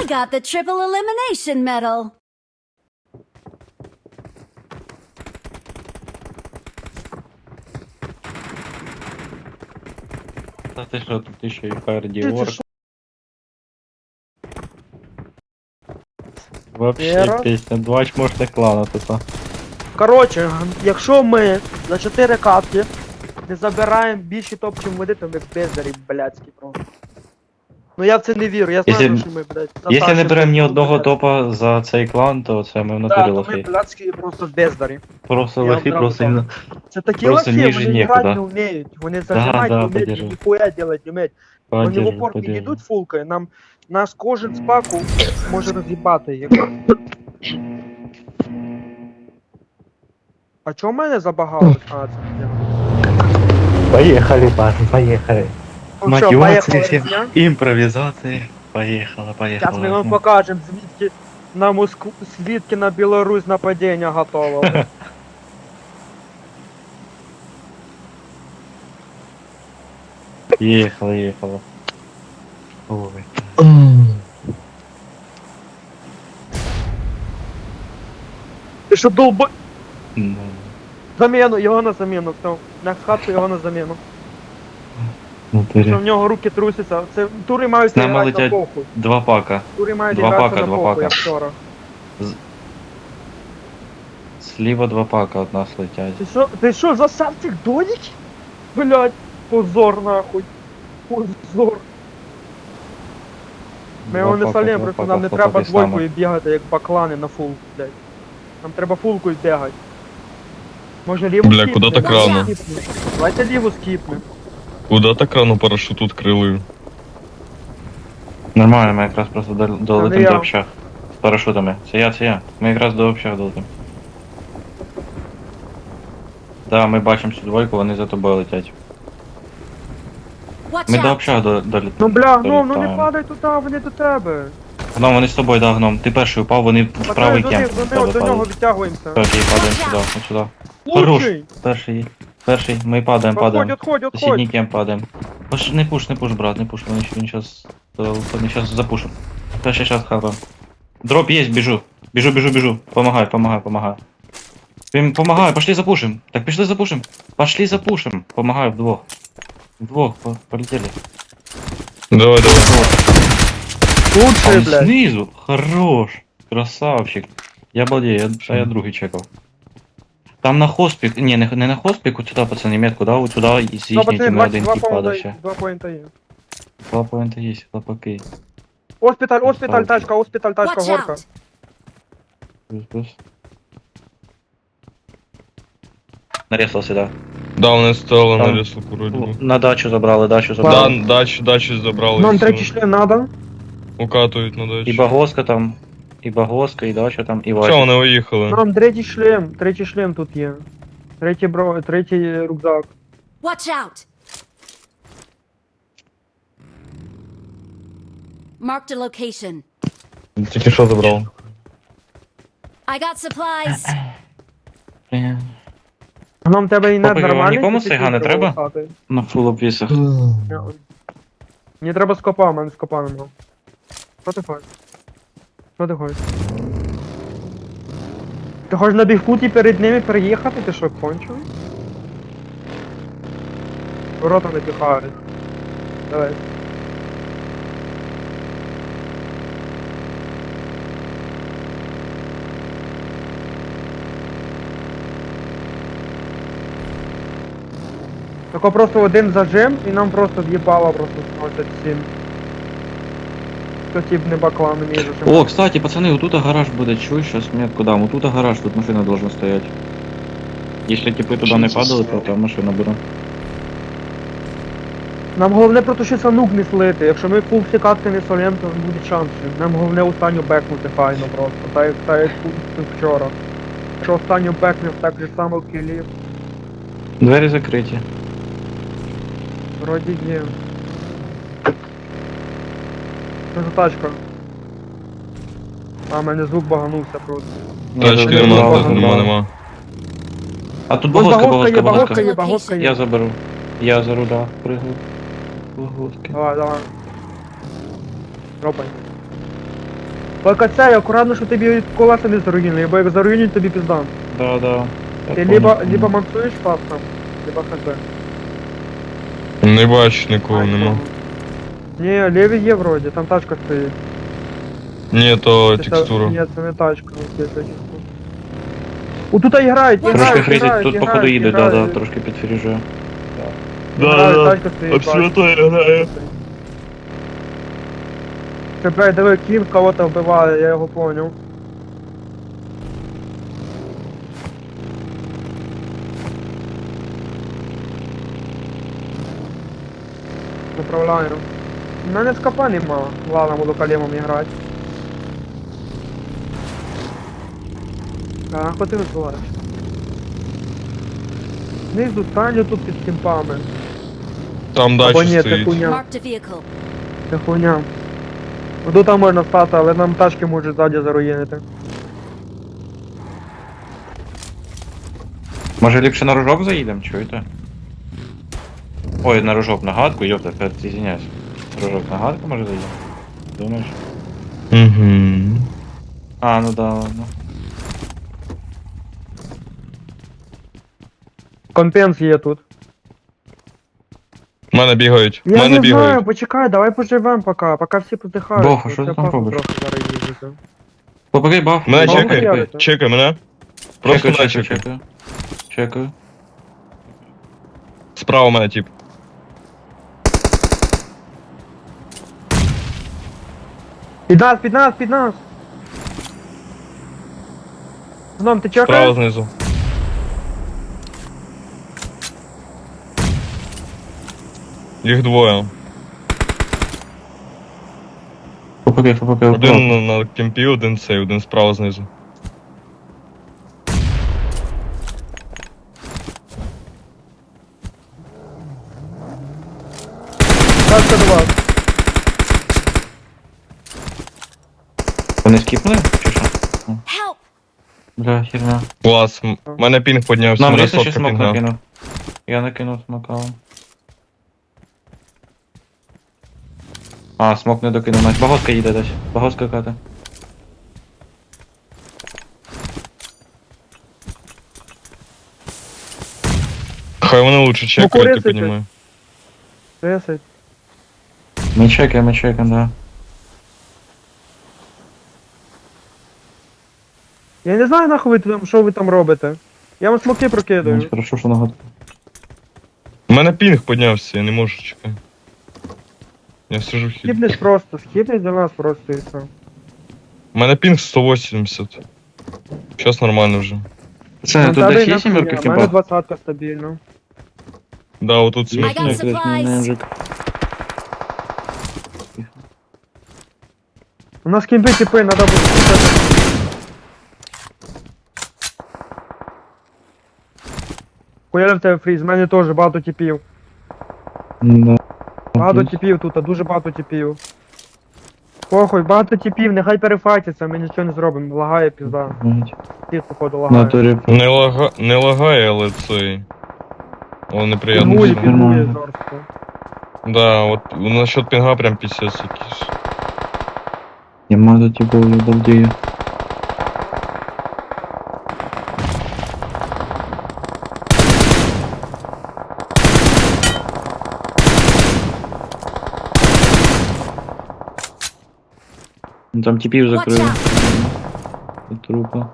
I got the triple elimination medal. Та ти що, тут ще й Харді Ти Вообще Вера? пісня. Двач можете клана тут. Коротше, якщо ми за 4 катки не забираємо більший топ, чим води, то ми бездарі блядські просто. Ну я в це не вірю, я знаю, Якщо- що ми, блядь. Якщо не беремо ні одного топа за цей клан, то це ми в Да, натурі то ми лохи. блядські просто бездарі. Просто Я лохи, одразу просто іменно. Це такі Просто лохи, ніже вони грати не вміють, вони зажимати да, не вміють, подержи. ніхуя делать не вміють. Вони в упор подержи. підійдуть фулкою, нам нас кожен з паку може роз'їбати. Як... А чого в мене забагало? А, це я. Поїхали, парни, поїхали. Ну що, Мотивація поїхали? Імпровізація. Поїхала, Зараз ми поїхала. вам покажемо, звідки на Москву, звідки на Білорусь нападіння готово. Їхала, їхала. Ой. Ти що долба... Ну, Заміну, його на заміну, все. На хатку його на заміну. Ну, Що в нього руки трусяться. Це тури мають нами грати на летять похуй. Два пака. Тури мають два пака, на два похуй, пака. як вчора. Сліва два пака от нас летять. Ти що, ти що, засав цих доніків? Блять, позор нахуй. Позор. Ми його не пака, просто пака, нам не хлопаки треба з нами. двойкою бігати, як баклани на фул, блядь. Нам треба фулкою бігати. Може ліву Бля, куди так рано? Давайте ліву скіпнем. Куда так рано парашют відкрили? Нормально, ми якраз просто дол- долетим я. до общак. З парашутами. Це я, це я. Ми якраз до общак долетим. Да, ми бачимо цю двойку, вони за тобою летять. Watch Ми до out. общак до- долетимо. Ну бля, ну, ну не падай туди, вони до тебе. Гном, вони з тобою, да, гном. Ти перший упав, вони в Пацани, правий до, них, до, нього, до нього відтягуємося. І падаємо сюди, от сюди. Хорош. Лучший! Перший, перший, ми падаємо, Отходь, падаємо. отходь, отходь. Сусідній кемп падаємо. Паш, не пуш, не пуш, брат, не пуш, вони ще щас, вони щас запушим. Ще щас хапаем. Дроп есть, біжу. Біжу, біжу, біжу. Помагай, помагай, помагай. Він помагай, пошли запушим. Так пішли запушим. Пошли запушим. Помагаю вдвох. Вдвох, по- полетели. Давай, давай. Там блядь. знизу, хорош. Красавчик. Я балдею, я, а я другий чекав. Там на хоспік, ні, не, не на хоспік, от сюди, пацани, метку, да, от сюди і з Ну, їхній пацани, тіми два, один два, тип падає поінта, ще. два поінта є. Два поінти є, хлопаки. Оспіталь, оспіталь, Красавчик. тачка, оспіталь, тачка, Watch горка. out. Плюс, плюс. Нарісався, да. Да, вони стали Там. на лісу, вроді. На дачу забрали, дачу Да, забрали. дачу, дачу забрали. Нам третій член надо. Укатують на І дачу. багоска там, і багоска, і дача там, і Все, Вася. вони уїхали. Нам третій шлем, третій шлем тут є. Третій бро, третій рюкзак. Watch out. Marked a location. Тільки що забрав. I got supplies. Блін. Нам тебе і не Хлопаки, вам нікому чи не треба? На фул обвісах. Мені треба скопа, у мене скопа нема. Що ти хочеш? Ти хочеш? Ти хочеш на бігфуті перед ними переїхати? Ти що, кончений? Ворота не піхають. Давай. Тако просто один зажим і нам просто в'їбало просто сносять всім. Хто тип не баклан не О, кстати, пацаны, вот тут гараж будет, чуешь, сейчас метку дам. Вот тут гараж, тут машина должна стоять. Если типы туда не падали, то там машина буде. Нам головне протушитися нук не слити. Якщо ми фул всі катки не солємо, то буде шанси. Нам головне останню бекнути файно просто. Так як так як вчора. Якщо останню бекнем так же само кілів, Двері закриті. вроді є. Що за тачка? А, в мене звук баганувся просто. Тачки Я нема, нема, нема. А тут Ось багоска, баговка багоска, є, багоска. є, баговка Я заберу. Я за руля прыгаю. Багоски. Давай, давай. Робай. Тільки це, акуратно, що тобі колеса не заруїнили, бо як заруїнять, тобі піздан. Да, да. Я Ти понял. либо, либо мансуєш пас там, либо хз. Не бачу нікого, нема. Ні, ліві є вроді, там тачка стоїть. Ні, то Це- текстура. Ні, це не тачка, ось є тачка. О, тут грають, і Трошки фрізить, тут походу їде, да, да, трошки підфріжує. Тачка стоїть, бачу. Обсерваторія грає. Ти, блядь, диви, кін кого-то вбиває, я його поняв. Направляю. У мене скапа нема. Ладно, буду калімом грати. А, хоч ти вибиваєш. Знизу станю тут під кімпами. Там Або дача ні, це стоїть. хуйня. Marked a vehicle. Це хуйня. Ну, Тут там можна стати, але нам тачки можуть ззаді заруїнити. Може ліпше на рожок заїдемо, чуєте? Ой, на рожок на гадку, йопта, тепер Рожок на гадку може заїдемо? Думаєш? Угу. А, ну да, ладно. Компенс є тут. Мене бігають. Я мене не знаю, бігають. почекай, давай поживем поки, поки всі подихають. Бог, а Це що ти там паспорт робиш? трохи зараз їздити. Попадай баф. Мене баф, чекай. чекай. Чекай мене. Просто чекаю, чекай. чекаю. Чекаю. Справа мене тип. Під нас, під нас, під нас! Зном, ти Справа чекаєш? знизу. Їх двоє. Попадай, попадай. Один на, на кемпі, один цей, один справа знизу. Тачка до вас. Скіпнули? Чи що? Бля, херня. Клас. м- мене пінг піднявся, Нам мене ще сотка смок пінга. накинув. Я накинув смокалом. А, смок не докинув. Настя. Багоска їде десь. Багоска ката. Хай вони лучше чекають, ти куриця понімаю. 10. Ми чекаємо, ми чекаємо, да. Я не знаю нахуй ви там, що ви там робите. Я вам смоки Ну, прокидаю. Хорошо, що нагадку. У мене пінг піднявся, я не можу чекати. Я сижу хід. Скіпнеш просто, скіпнеш до нас просто і все. У мене пінг 180. Щас нормально вже. Це тут є нахуй, сімерка У мене? 20 стабільно. Да, отут got смерть. У нас кімпи типи, надо буде В тебе фріз, в мене теж багато типів. Да. Багато типів тут, а дуже багато типів. Похуй, багато типів, нехай перефайтяться, ми нічого не зробимо. Лагає пізда. Всіх походу лагає. Натурі. Не, лага... не лагає, але цей. Але неприємно. Пінгує, пінгує жорстко. Да, от насчет пінга прям пісець якийсь. Нема до типу, я Ну, Там типів закрили. Трупа.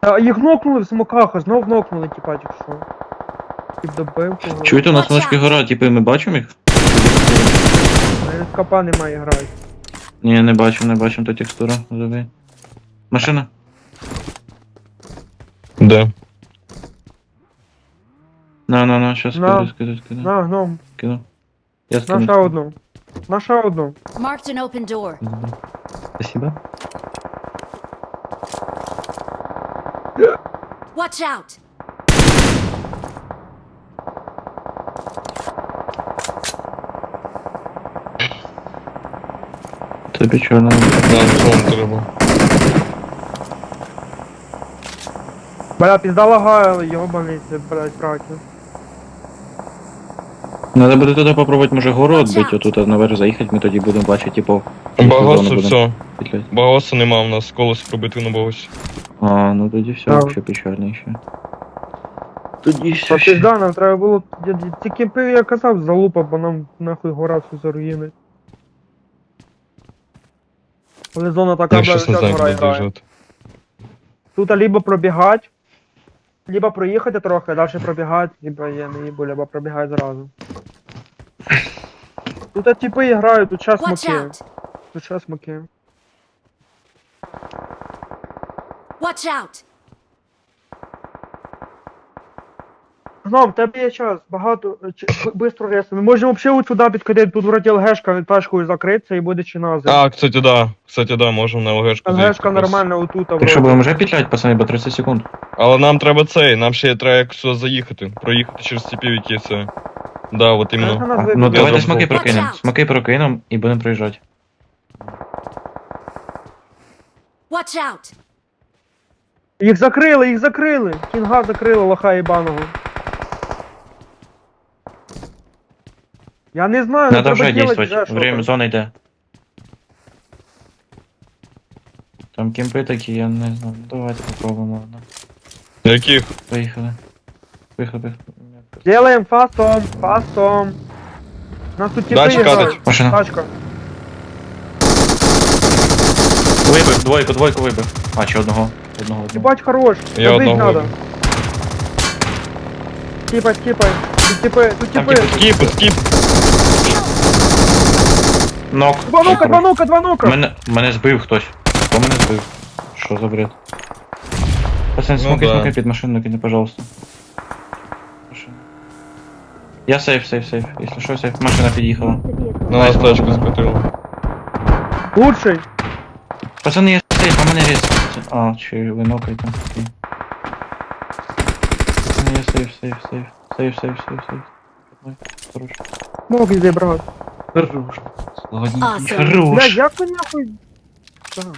А їх нокнули в смоках, а знов нокнули, типа, тільки що. Тип добив кого. Чуєте, у нас ножки гора, типи, ми бачимо їх? Навіть капа немає грати. Ні, не бачимо, не бачимо, то текстура. Диви. Машина. Де? На, на, на, щас На. скиду, скиду, скиду. На, гном, Скину. Я на скину. ще одну. На ще одну. Marked an open door. Спасибо. Watch out! Тобі чорно. Да, сон треба. Бля, пізда лагає, йобаний блядь, кракен. Надо буде туди попробувати, може, відбити, out. отут наверх заїхати, ми тоді будемо бачити, типу. Багосу все. петлять. Нема у нас, колос пробитий на багосі. А, ну тоді все, Так. вообще печальніше. Тоді Та пізда, нам треба було. я- я- Ці кемпи, я казав, залупа, бо нам нахуй гора все заруїнить. Але зона така, Я бля, щас не вся знаю, гора куди грає. доїжджати. Тут либо пробігати, либо проїхати трохи, далі пробігати, либо я не їбу, либо пробігати зразу. Тут типи грають, тут час муки. Тут час муки. Watch out! Гном, в тебе є час, багато, е, чи- бистро. Ми можемо взагалі от сюди підходити, тут вроді ЛГшка від пешкою закриться і буде чинази. А, кстати, да. Кстати, да, можемо на ЛГшку ЛГшка нормально отут, а Так що вроді. будемо вже петлять, пацани, бо 30 секунд. Але нам треба цей, нам ще треба як сюди заїхати. Проїхати через цепів, які це. Да, от іменно. нас А, ну давайте забув. смоки Watch прокинемо. out. Смоки прокинемо і будемо проїжджати. Watch out! Їх закрили, їх закрили! Кінга закрили, лоха єбаного. Я не знаю, Надо делать действовать. вже Время зона йде. Там кемпи такі, я не знаю. Ну давайте попробуємо. ладно. Яких? Поїхали. Поїхали, поїхали. Делаем фастом, фастом. Нас тут типи Дальше катать. Машина. Тачка. Вибив, двойку, двойку вибив. А, чи одного. Одного, одного. Ебать хорош. Я Добить одного надо. Скипай, скипай. Тут типи, тут Там. Скіп, скіп. Нок. Два нука, Хорош. два нука, два нука. Мене, мене збив хтось. Хто мене збив? Що за бред? Пацан, Ну смоки, да. смоки під машину кинь, пожалуйста. Машина. Я сейф, сейф, сейф. Якщо що, сейф. Машина під'їхала. На нас тачку скотило. Лучший. Пацани, я сейф, а мене різ. А, чи ви нокаєте? Окей. Пацани, я сейф, сейф, сейф. Сейф, сейф, сейф, сейф. Ой, Хорош. Мог іди, брат. Хорош. Awesome. Бля, Хорош. як ви нахуй?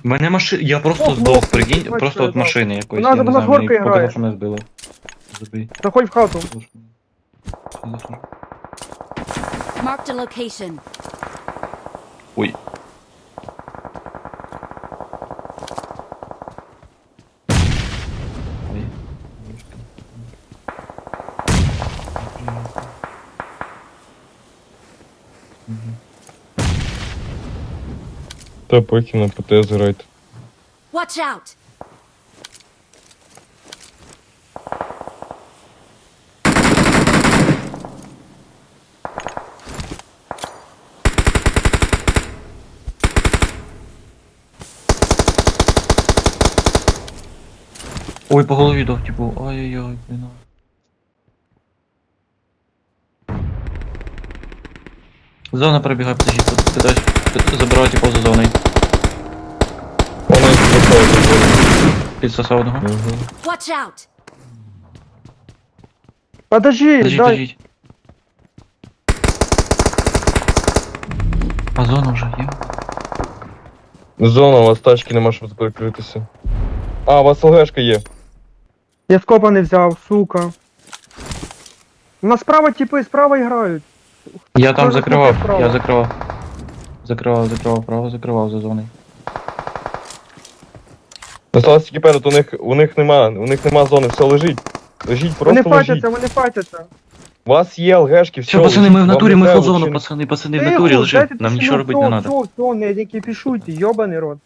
У Мене машина. Я просто Ох, здох, ну, прикинь, просто от да. машини якоїсь. Вона я не вона знаю, мені горки грає. показав, що мене збило. Забий. Заходь в хату. Marked a location. Ой. Та поки на ПТ зграйте. Watch out! Ой, по голові дав, типу, ой-ой-ой, блін. Зона пробігає, подожди, пит- забирати поза зоною. Вони виходять. Підсосав одного. Угу. Watch out! Подожди, Подождіть, дай. подождіть. А зона вже є. Зона, у вас тачки нема, щоб перекритися. А, у вас ЛГшка є. Я скопа не взяв, сука. У нас справа типи, справа грають. Я там Може, закривав, справа? я закривав. Закривав, закривав, право закривав за зоною. Осталось тільки перед, у них, у них нема, у них нема зони, все лежить. Лежіть, Вони просто лежіть. файтяться, вони файтяться. У вас є ЛГшки, все. Все, пацани, ми в лежіть, натурі, вам ми не треба зону, чи- пацани, пацани, в Тихо, натурі лежить. дайте Нам тишину, нічого робити не всьо, треба. всьо, всьо, не, кипішуйте, йобаний рот.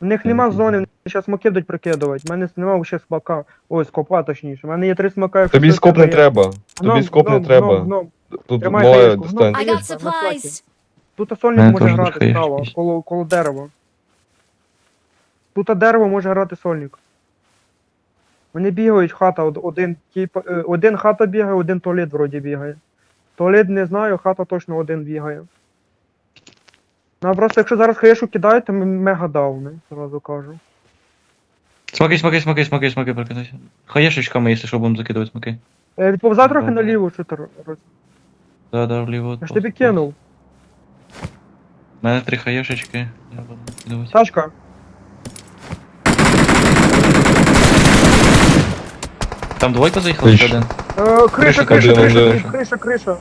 У них нема зони, вони зараз смоки будуть прикидувати. У мене нема ще смока. Ой, скопа точніше. У мене є три смока. якщо Тобі щось скоп не є. треба. Гном, Тобі скоп не гном, треба. гном. Тут Тримай хаєшку, гном. I got supplies. Тут сольник Мене може теж грати башка є справа, коло, коло дерева. Тут дерево може грати сольник. Вони бігають, хата, од- один, тип, е, один хата бігає, один туалет вроді бігає. Туалет не знаю, хата точно один бігає. Ну а просто якщо зараз хаєшу кидають, то ми мега дауни, зразу кажу. Смоки, смоки, смоки, смоки, смоки, прокидайся. Хаєшечками, якщо що, будемо закидувати смоки. Е, відповзай трохи Добре. наліво, що ти роз- Да, да, вліво. Я ж тобі кинув. У мене три хаєшечки. Я буду закидувати. Тачка. Там двойка заїхала Ти чи один? Е, криша, Криша, криша, один, криша, один. криша, криша, криша.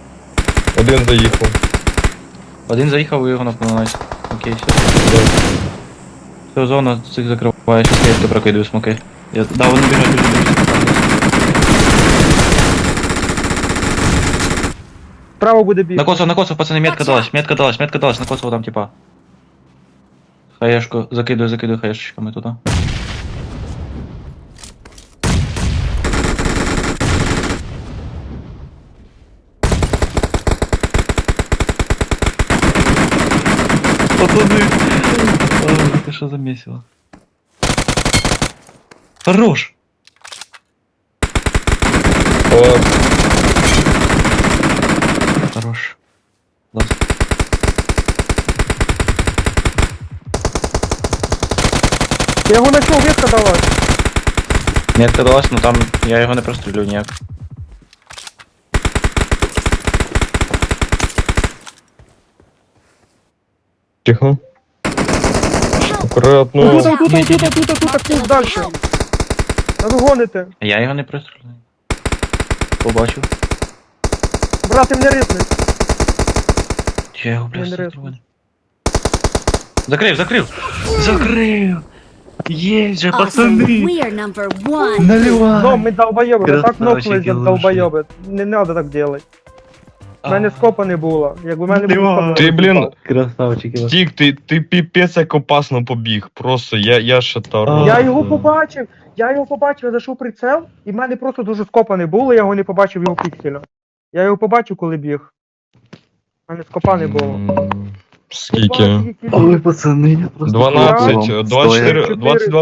Один заїхав. Один заїхав, ви його напоминаєте. Окей, все. Все, зона цих закриває, щас я прокидаю смоки. Я... Да, вони біжать, біжать, біжать. Справа буде біг. Накосов, накосов, пацани, метка Watch далась, out. метка далась, метка далась, накосов там, типа. Хаешку, закидую, закидую хаешечками туди. Пацаны! Ой, ты что замесила? Хорош! О, Хорош. Класс. Я його знайшов, ветка далась. Метка далась, но там я його не прострілю ніяк. тихо. Help! Акуратно. Тут, тут, тут, тут, тут, тут, тут, тут. Help! Та ви гоните. Я його не прострілю. Побачив. Брат, ти мене рисни. Я його Я не прострілю. Закрив, закрив! Закрив! Єсть же, Awesome. пацани! We are number one. Ну, Наливай! ми долбойоби, ви так Красавчики, нокнулись, долбойоби. Не надо так делать. У мене скопа не було. Якби в мене був Наливай. скоп, Ти, я б блін, впав. Красавчики. Тік, ти, ти піпець як опасно побіг. Просто я, я шатар. Я його побачив, я його побачив, я зайшов в прицел, і в мене просто дуже скопа не було, я його не побачив його пікселя. Я його побачив, коли біг. У мене скопаний було. Скільки? Ой, пацани, я просто 12, Стоя. 24, 22